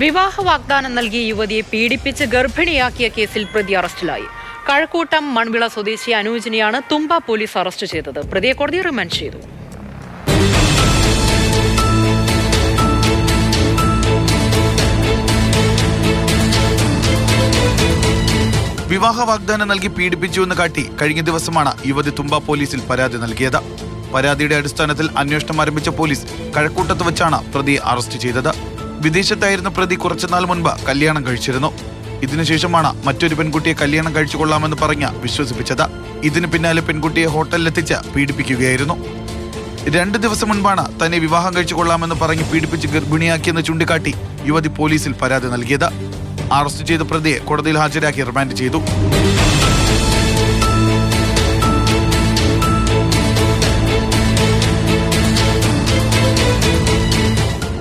വിവാഹ വാഗ്ദാനം നൽകിയ യുവതിയെ പീഡിപ്പിച്ച് ഗർഭിണിയാക്കിയ കേസിൽ പ്രതി അറസ്റ്റിലായി. കഴക്കൂട്ടം മൺവിള സ്വദേശി അനൂജിനെയാണ് തുമ്പ പോലീസ് അറസ്റ്റ് ചെയ്തത്. പ്രതിയെ കോടതി റിമാൻഡ് ചെയ്തു. വിവാഹ വാഗ്ദാനം നൽകി പീഡിപ്പിച്ചുവെന്ന് കാട്ടി കഴിഞ്ഞ ദിവസമാണ് യുവതി തുമ്പ പോലീസിൽ പരാതി നൽകിയത്. പരാതിയുടെ അടിസ്ഥാനത്തിൽ അന്വേഷണം ആരംഭിച്ച പോലീസ് കഴക്കൂട്ടത്ത് വെച്ചാണ് പ്രതിയെ അറസ്റ്റ് ചെയ്തത്. വിദേശത്തായിരുന്ന പ്രതി കുറച്ചുനാൾ മുൻപ് കല്യാണം കഴിച്ചിരുന്നു. ഇതിനുശേഷമാണ് മറ്റൊരു പെൺകുട്ടിയെ കല്യാണം കഴിച്ചുകൊള്ളാമെന്ന് പറഞ്ഞ് വിശ്വസിപ്പിച്ചത്. ഇതിന് പിന്നാലെ പെൺകുട്ടിയെ ഹോട്ടലിലെത്തിച്ച് പീഡിപ്പിക്കുകയായിരുന്നു. രണ്ട് ദിവസം മുൻപാണ് തന്നെ വിവാഹം കഴിച്ചു കൊള്ളാമെന്ന് പറഞ്ഞ് പീഡിപ്പിച്ച് ഗർഭിണിയാക്കിയെന്ന് ചൂണ്ടിക്കാട്ടി യുവതി പോലീസിൽ പരാതി നൽകിയത്. അറസ്റ്റ് ചെയ്ത പ്രതിയെ കോടതിയിൽ ഹാജരാക്കി റിമാൻഡ് ചെയ്തു.